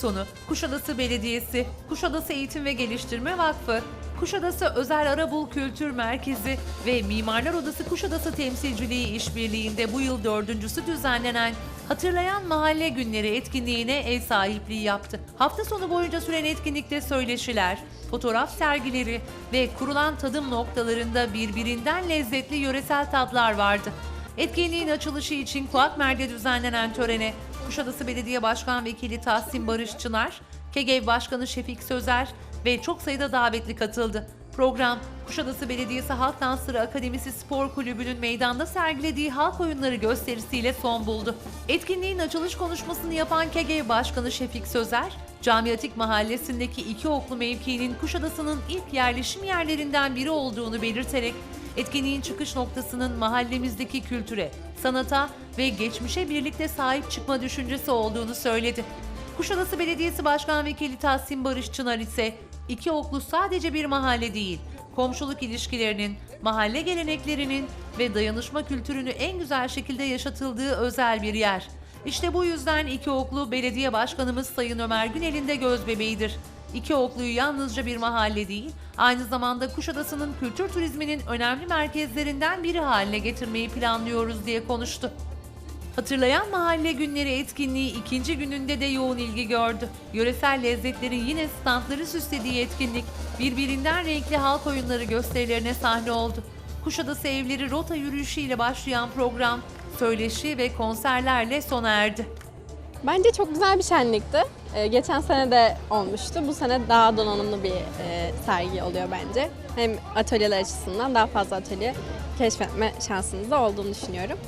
sonu Kuşadası Belediyesi, Kuşadası Eğitim ve Geliştirme Vakfı, Kuşadası Özel Arabul Kültür Merkezi ve Mimarlar Odası Kuşadası Temsilciliği işbirliğinde bu yıl dördüncüsü düzenlenen Hatırlayan Mahalle Günleri etkinliğine ev sahipliği yaptı. Hafta sonu boyunca süren etkinlikte söyleşiler, fotoğraf sergileri ve kurulan tadım noktalarında birbirinden lezzetli yöresel tatlar vardı. Etkinliğin açılışı için Kuatmer'de düzenlenen törene Kuşadası Belediye Başkan Vekili Tahsin Barış Çınar, KEGEV Başkanı Şefik Sözer ve çok sayıda davetli katıldı. Program, Kuşadası Belediyesi Halk Dansları Akademisi Spor Kulübü'nün meydanda sergilediği halk oyunları gösterisiyle son buldu. Etkinliğin açılış konuşmasını yapan KEGEV Başkanı Şefik Sözer, Camiatik Mahallesi'ndeki iki oklu mevkiinin Kuşadası'nın ilk yerleşim yerlerinden biri olduğunu belirterek Etkinliğin çıkış noktasının mahallemizdeki kültüre, sanata ve geçmişe birlikte sahip çıkma düşüncesi olduğunu söyledi. Kuşadası Belediyesi Başkan Vekili Tahsin Barış Çınar ise iki oklu sadece bir mahalle değil, komşuluk ilişkilerinin, mahalle geleneklerinin ve dayanışma kültürünü en güzel şekilde yaşatıldığı özel bir yer. İşte bu yüzden iki oklu belediye başkanımız Sayın Ömer Günel'in de göz bebeğidir. İki Oklu'yu yalnızca bir mahalle değil, aynı zamanda Kuşadası'nın kültür turizminin önemli merkezlerinden biri haline getirmeyi planlıyoruz diye konuştu. Hatırlayan Mahalle Günleri etkinliği ikinci gününde de yoğun ilgi gördü. Yöresel lezzetlerin yine standları süslediği etkinlik, birbirinden renkli halk oyunları gösterilerine sahne oldu. Kuşadası Evleri rota yürüyüşüyle başlayan program, söyleşi ve konserlerle sona erdi. Bence çok güzel bir şenlikti. Ee, geçen sene de olmuştu. Bu sene daha donanımlı bir e, sergi oluyor bence. Hem atölyeler açısından daha fazla atölye keşfetme şansınız da olduğunu düşünüyorum.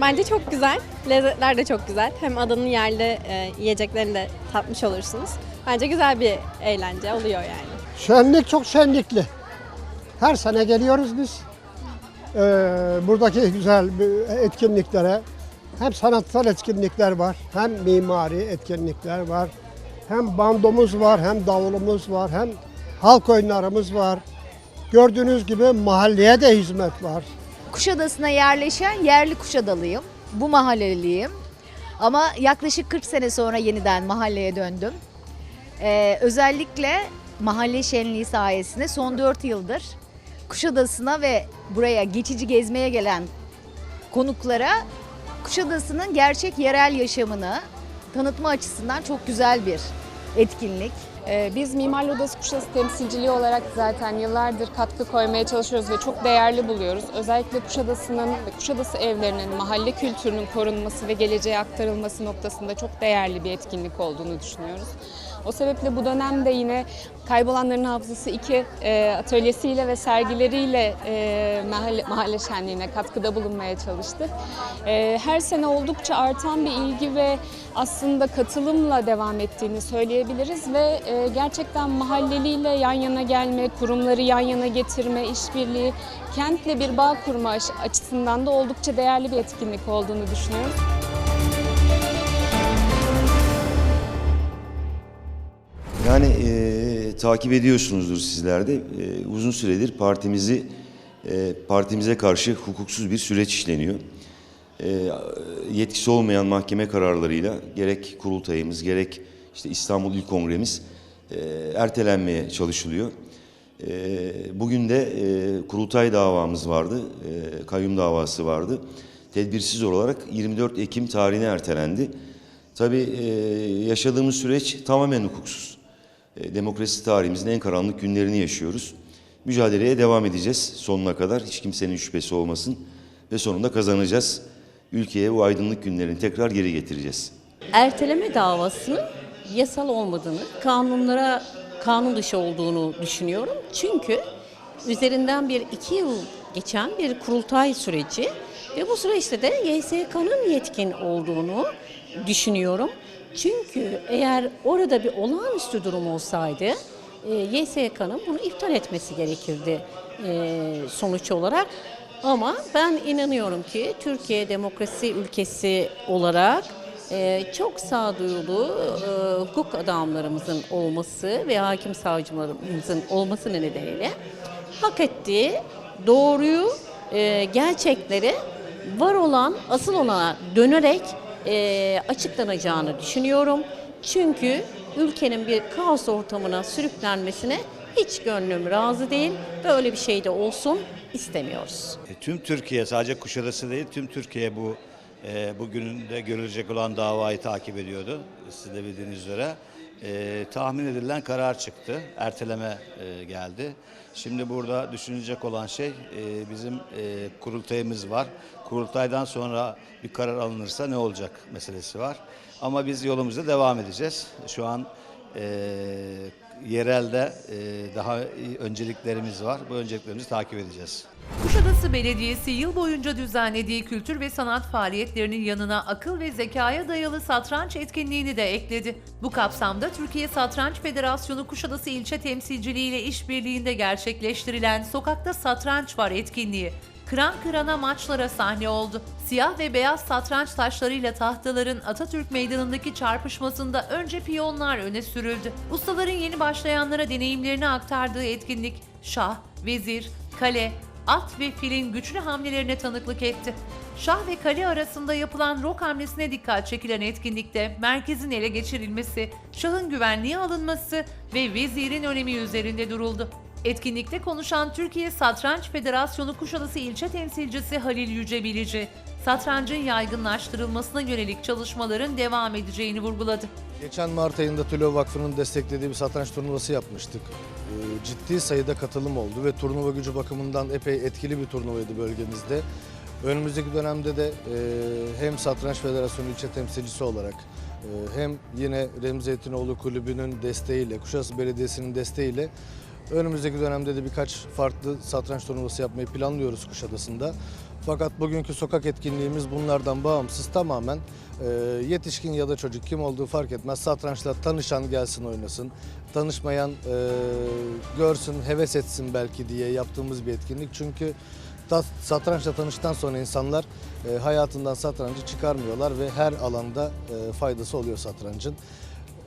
Bence çok güzel. Lezzetler de çok güzel. Hem adanın yerli e, yiyeceklerini de tatmış olursunuz. Bence güzel bir eğlence oluyor yani. Şenlik çok şenlikli. Her sene geliyoruz biz. Ee, buradaki güzel etkinliklere hem sanatsal etkinlikler var, hem mimari etkinlikler var, hem bandomuz var, hem davulumuz var, hem halk oyunlarımız var. Gördüğünüz gibi mahalleye de hizmet var. Kuşadası'na yerleşen yerli Kuşadalıyım. Bu mahalleliyim. Ama yaklaşık 40 sene sonra yeniden mahalleye döndüm. Ee, özellikle mahalle şenliği sayesinde son 4 yıldır Kuşadası'na ve buraya geçici gezmeye gelen konuklara Kuşadası'nın gerçek yerel yaşamını tanıtma açısından çok güzel bir etkinlik. Ee, Biz Mimarlı Odası Kuşadası temsilciliği olarak zaten yıllardır katkı koymaya çalışıyoruz ve çok değerli buluyoruz. Özellikle Kuşadası'nın Kuşadası evlerinin, mahalle kültürünün korunması ve geleceğe aktarılması noktasında çok değerli bir etkinlik olduğunu düşünüyoruz. O sebeple bu dönemde yine Kaybolanların Hafızası 2 e, atölyesiyle ve sergileriyle e, mahalle, mahalle şenliğine katkıda bulunmaya çalıştık. E, her sene oldukça artan bir ilgi ve aslında katılımla devam ettiğini söyleyebiliriz ve e, gerçekten mahalleliyle yan yana gelme, kurumları yan yana getirme, işbirliği, kentle bir bağ kurma açısından da oldukça değerli bir etkinlik olduğunu düşünüyoruz. Yani e, takip ediyorsunuzdur sizler de. E, uzun süredir partimizi e, partimize karşı hukuksuz bir süreç işleniyor. E, yetkisi olmayan mahkeme kararlarıyla gerek kurultayımız gerek işte İstanbul İl Kongremiz e, ertelenmeye çalışılıyor. E, bugün de e, kurultay davamız vardı, e, kayyum davası vardı. Tedbirsiz olarak 24 Ekim tarihine ertelendi. Tabii e, yaşadığımız süreç tamamen hukuksuz. E, demokrasi tarihimizin en karanlık günlerini yaşıyoruz. Mücadeleye devam edeceğiz sonuna kadar. Hiç kimsenin şüphesi olmasın. Ve sonunda kazanacağız. Ülkeye bu aydınlık günlerini tekrar geri getireceğiz. erteleme davasının yasal olmadığını, kanunlara kanun dışı olduğunu düşünüyorum. Çünkü üzerinden bir iki yıl geçen bir kurultay süreci ve bu süreçte de YSK'nın yetkin olduğunu düşünüyorum. Çünkü eğer orada bir olağanüstü durum olsaydı e, YSK'nın bunu iptal etmesi gerekirdi e, sonuç olarak. Ama ben inanıyorum ki Türkiye demokrasi ülkesi olarak e, çok sağduyulu e, hukuk adamlarımızın olması ve hakim savcılarımızın olması nedeniyle hak ettiği doğruyu, e, gerçekleri var olan, asıl olana dönerek e, açıklanacağını düşünüyorum. Çünkü ülkenin bir kaos ortamına sürüklenmesine hiç gönlüm razı değil. Böyle bir şey de olsun istemiyoruz. E, Tüm Türkiye sadece Kuşadası değil tüm Türkiye bu e, bugünün de görülecek olan davayı takip ediyordu. Siz de bildiğiniz üzere. E, tahmin edilen karar çıktı. Erteleme e, geldi. Şimdi burada düşünülecek olan şey e, bizim e, kurultayımız var. Kurultaydan sonra bir karar alınırsa ne olacak meselesi var. Ama biz yolumuza devam edeceğiz. Şu an e, yerelde e, daha önceliklerimiz var. Bu önceliklerimizi takip edeceğiz. Kuşadası Belediyesi yıl boyunca düzenlediği kültür ve sanat faaliyetlerinin yanına akıl ve zekaya dayalı satranç etkinliğini de ekledi. Bu kapsamda Türkiye Satranç Federasyonu Kuşadası İlçe Temsilciliği ile işbirliğinde gerçekleştirilen Sokakta Satranç Var etkinliği kıran kırana maçlara sahne oldu. Siyah ve beyaz satranç taşlarıyla tahtaların Atatürk Meydanı'ndaki çarpışmasında önce piyonlar öne sürüldü. Ustaların yeni başlayanlara deneyimlerini aktardığı etkinlik şah, vezir, kale, at ve filin güçlü hamlelerine tanıklık etti. Şah ve kale arasında yapılan rok hamlesine dikkat çekilen etkinlikte merkezin ele geçirilmesi, şahın güvenliğe alınması ve vezirin önemi üzerinde duruldu. Etkinlikte konuşan Türkiye Satranç Federasyonu Kuşadası İlçe Temsilcisi Halil Yücebilici, satrancın yaygınlaştırılmasına yönelik çalışmaların devam edeceğini vurguladı. Geçen Mart ayında TÜLO Vakfı'nın desteklediği bir satranç turnuvası yapmıştık. Ee, Ciddi sayıda katılım oldu ve turnuva gücü bakımından epey etkili bir turnuvaydı bölgemizde. Önümüzdeki dönemde de e, hem Satranç Federasyonu ilçe temsilcisi olarak e, hem yine Remzi Zeytinoğlu Kulübü'nün desteğiyle, Kuşadası Belediyesi'nin desteğiyle önümüzdeki dönemde de birkaç farklı satranç turnuvası yapmayı planlıyoruz Kuşadası'nda. Fakat bugünkü sokak etkinliğimiz bunlardan bağımsız tamamen e, yetişkin ya da çocuk kim olduğu fark etmez. Satrançla tanışan gelsin oynasın. Tanışmayan e, görsün, heves etsin belki diye yaptığımız bir etkinlik. Çünkü satrançla tanıştıktan sonra insanlar e, hayatından satrancı çıkarmıyorlar ve her alanda e, faydası oluyor satrancın.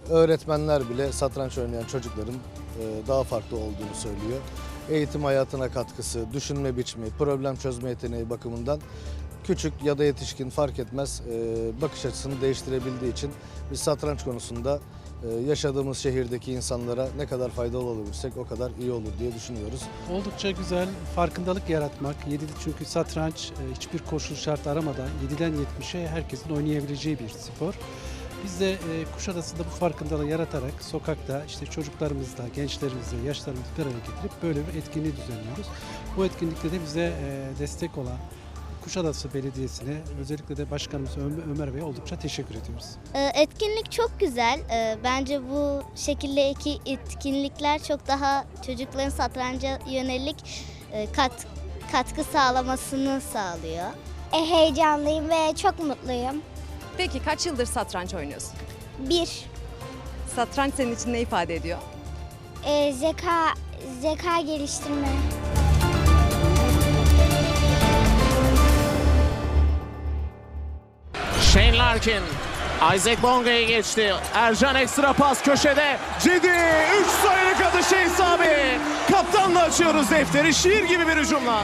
Öğretmenler bile satranç oynayan çocukların e, daha farklı olduğunu söylüyor. Eğitim hayatına katkısı, düşünme biçimi, problem çözme yeteneği bakımından küçük ya da yetişkin fark etmez e, bakış açısını değiştirebildiği için biz satranç konusunda e, yaşadığımız şehirdeki insanlara ne kadar faydalı olabilirsek o kadar iyi olur diye düşünüyoruz. Oldukça güzel farkındalık yaratmak. 7'de çünkü satranç hiçbir koşul şart aramadan 7'den 70'e herkesin oynayabileceği bir spor. Biz de e, Kuşadası'nda bu farkındalığı yaratarak sokakta işte çocuklarımızla, gençlerimizle, yaşlarımızı bir araya getirip böyle bir etkinliği düzenliyoruz. Bu etkinlikte de bize e, destek olan Kuşadası Belediyesi'ne özellikle de Başkanımız Ömer- Bey'e oldukça teşekkür ediyoruz. Ee, Etkinlik çok güzel. Ee, Bence bu şekildeki etkinlikler çok daha çocukların satranca yönelik e, kat, katkı sağlamasını sağlıyor. E, heyecanlıyım ve çok mutluyum. Peki kaç yıldır satranç oynuyorsun? Bir, Satranç senin için ne ifade ediyor? e, zeka zeka geliştirme. Shane Larkin. Isaac Bonga'ya geçti. Ercan ekstra pas köşede. Cedi 3 sayılık atışı isabet. Kaptanla açıyoruz defteri. Şiir gibi bir hücumla.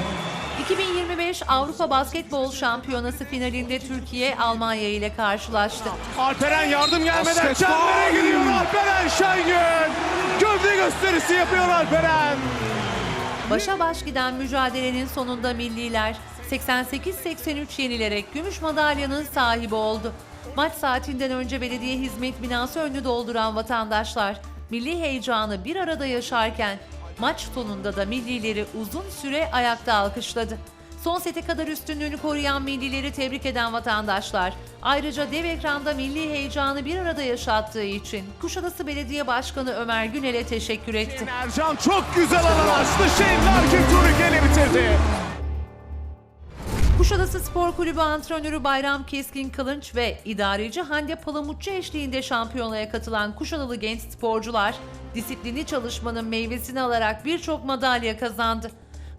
2025 Avrupa Basketbol Şampiyonası finalinde Türkiye Almanya ile karşılaştı. Alperen yardım gelmeden çembere gidiyor Alperen Şengün. Gövde gösterisi yapıyor Alperen. Başa baş giden mücadelenin sonunda milliler 88-83 yenilerek gümüş madalyanın sahibi oldu. Maç saatinden önce belediye hizmet binası önünü dolduran vatandaşlar milli heyecanı bir arada yaşarken maç sonunda da millileri uzun süre ayakta alkışladı. Son sete kadar üstünlüğünü koruyan millileri tebrik eden vatandaşlar ayrıca dev ekranda milli heyecanı bir arada yaşattığı için Kuşadası Belediye Başkanı Ömer Günel'e teşekkür etti. Ercan çok güzel alan açtı. Larkin turnikeyle bitirdi. Kuşadası Spor Kulübü antrenörü Bayram Keskin Kılınç ve idareci Hande Palamutçu eşliğinde şampiyonaya katılan Kuşadalı genç sporcular disiplinli çalışmanın meyvesini alarak birçok madalya kazandı.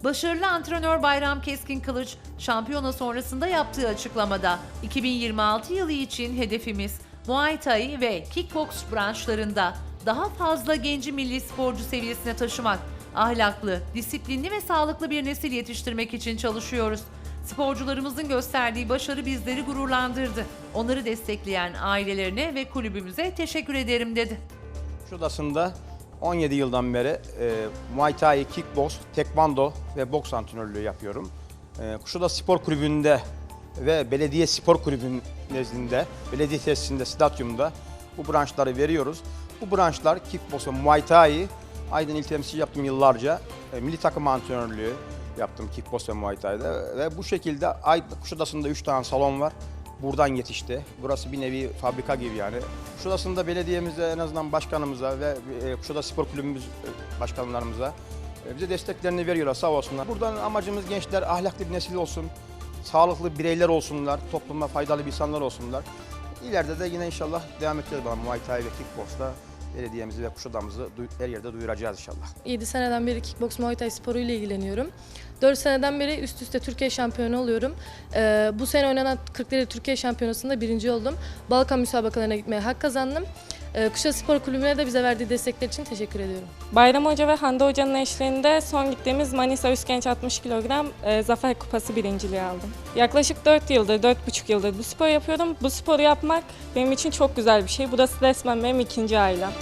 Başarılı antrenör Bayram Keskin Kılıç şampiyona sonrasında yaptığı açıklamada 2026 yılı için hedefimiz Muay Thai ve Kickbox branşlarında daha fazla genci milli sporcu seviyesine taşımak, ahlaklı, disiplinli ve sağlıklı bir nesil yetiştirmek için çalışıyoruz. Sporcularımızın gösterdiği başarı bizleri gururlandırdı. Onları destekleyen ailelerine ve kulübümüze teşekkür ederim dedi. Kuşadası'nda 17 yıldan beri e, Muay Thai, Kickbox, Tekvando ve boks antrenörlüğü yapıyorum. E, Kuşadası Spor Kulübü'nde ve Belediye Spor Kulübü'nün nezdinde, belediye tesisinde, stadyumda bu branşları veriyoruz. Bu branşlar Kickbox ve Muay Thai, Aydın İl Temsil yaptım yıllarca. E, milli takım antrenörlüğü yaptım Kickbox ve Muay Thai'de ve bu şekilde Aydın, Kuşadası'nda 3 tane salon var. Buradan yetişti. Burası bir nevi fabrika gibi yani. Kuşadası'nda belediyemize en azından başkanımıza ve e, Kuşadası Spor Kulübümüz e, başkanlarımıza e, bize desteklerini veriyorlar sağ olsunlar. Buradan amacımız gençler ahlaklı bir nesil olsun, sağlıklı bireyler olsunlar, topluma faydalı bir insanlar olsunlar. İleride de yine inşallah devam edeceğiz bana Muay Thai ve Kickbox'ta belediyemizi ve Kuşadamızı her yerde duyuracağız inşallah. 7 seneden beri kickbox muay thai sporuyla ilgileniyorum. 4 seneden beri üst üste Türkiye şampiyonu oluyorum. Ee, bu sene oynanan 40 Türkiye şampiyonasında birinci oldum. Balkan müsabakalarına gitmeye hak kazandım. Ee, Kuşadası Spor Kulübü'ne de bize verdiği destekler için teşekkür ediyorum. Bayram Hoca ve Hande Hoca'nın eşliğinde son gittiğimiz Manisa Üstgenç 60 kilogram e, Zafer Kupası birinciliği aldım. Yaklaşık 4 yıldır, 4,5 yıldır bu sporu yapıyorum. Bu sporu yapmak benim için çok güzel bir şey. Burası resmen benim ikinci ailem.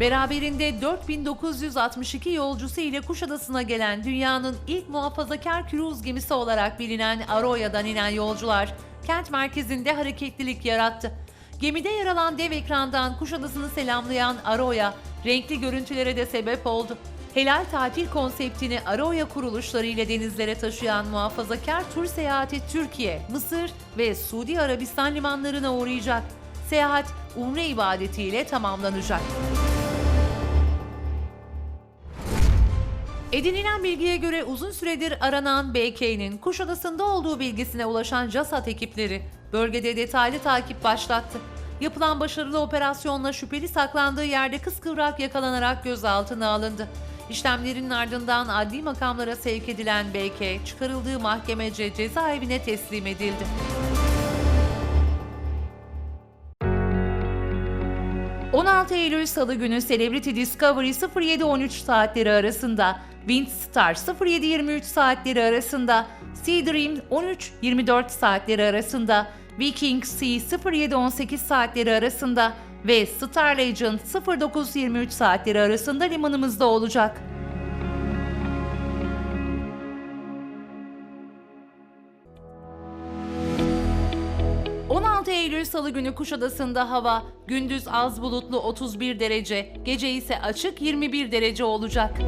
Beraberinde 4962 yolcusu ile Kuşadası'na gelen dünyanın ilk muhafazakar kruz gemisi olarak bilinen Aroya'dan inen yolcular kent merkezinde hareketlilik yarattı. Gemide yer alan dev ekrandan Kuşadası'nı selamlayan Aroya, renkli görüntülere de sebep oldu. Helal tatil konseptini Aroya kuruluşları ile denizlere taşıyan muhafazakar tur seyahati Türkiye, Mısır ve Suudi Arabistan limanlarına uğrayacak. Seyahat umre ibadetiyle tamamlanacak. Edinilen bilgiye göre uzun süredir aranan BK'nin Kuşadası'nda olduğu bilgisine ulaşan CASAT ekipleri bölgede detaylı takip başlattı. Yapılan başarılı operasyonla şüpheli saklandığı yerde kıskıvrak yakalanarak gözaltına alındı. İşlemlerin ardından adli makamlara sevk edilen BK çıkarıldığı mahkemece cezaevine teslim edildi. ...16 Eylül Salı günü Celebrity Discovery 07.13 saatleri arasında... ...Windstar 07.23 saatleri arasında... Sea Dream 13.24 saatleri arasında... Viking Sea 07.18 saatleri arasında... ...ve Star Legend 09.23 saatleri arasında limanımızda olacak. Eylül Salı günü Kuşadası'nda hava gündüz az bulutlu 31 derece, gece ise açık 21 derece olacak.